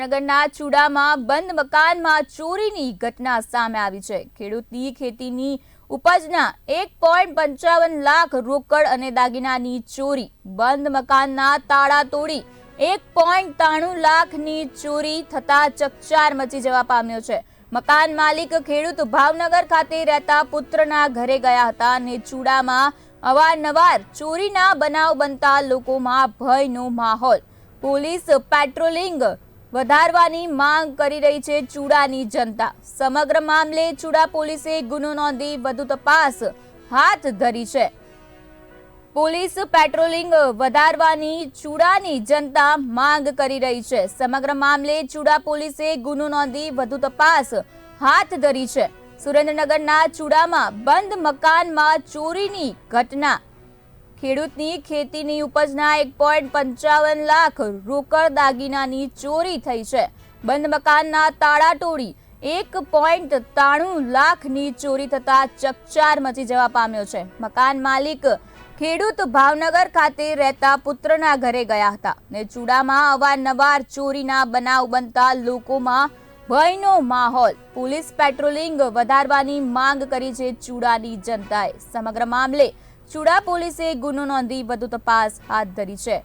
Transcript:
સુરેન્દ્રનગરના ચુડામાં બંધ મકાનમાં ચોરીની ઘટના સામે આવી છે. ખેડૂતની ખેતીની ઉપજના એક પોઈન્ટ પંચાવન લાખ રોકડ અને દાગીનાની ચોરી. બંધ મકાનના તાળા તોડી એક પોઈન્ટ ત્રાણું લાખની ચોરી થતા ચકચાર મચી જવા પામ્યો છે. મકાન માલિક ખેડૂત ભાવનગર ખાતે રહેતા પુત્રના ઘરે ગયા હતા અને ચૂડામાં અવારનવાર ચોરીના બનાવ બનતા લોકોમાં ભયનો માહોલ. પોલીસ પેટ્રોલિંગ વધારવાની માંગ કરી રહી છે ચૂડાની જનતા. સમગ્ર મામલે ચૂડા પોલીસે ગુનો નોંધી વધુ તપાસ હાથ ધરી છે. પોલીસ પેટ્રોલિંગ વધારવાની ચૂડાની જનતા માંગ કરી રહી છે. સમગ્ર મામલે ચૂડા પોલીસે ગુનો નોંધી વધુ તપાસ હાથ ધરી છે. સુરેન્દ્રનગરના ચૂડામાં બંધ મકાનમાં ચોરીની ઘટના ખેડૂતની ખેતીની ઉપજના એક પોઈન્ટ પંચાવન લાખ રોકડ દાગીનાની ચોરી થઈ છે. બંધ મકાનના તાળા તોડી એક પોઈન્ટ ત્રાણું લાખની ચોરી થતા ચકચાર મચી જવા પામ્યો છે. મકાન માલિક ખેડૂત ભાવનગર ખાતે રહેતા પુત્રના ઘરે ગયા હતા ને ચૂડામાં અવારનવાર ચોરીના બનાવ બનતા લોકોમાં ભયનો માહોલ. પોલીસ પેટ્રોલિંગ વધારવાની માંગ કરી છે ચૂડાની જનતાએ. સમગ્ર મામલે ચૂડા પોલીસે ગુનો નોંધી વધુ તપાસ હાથ ધરી છે.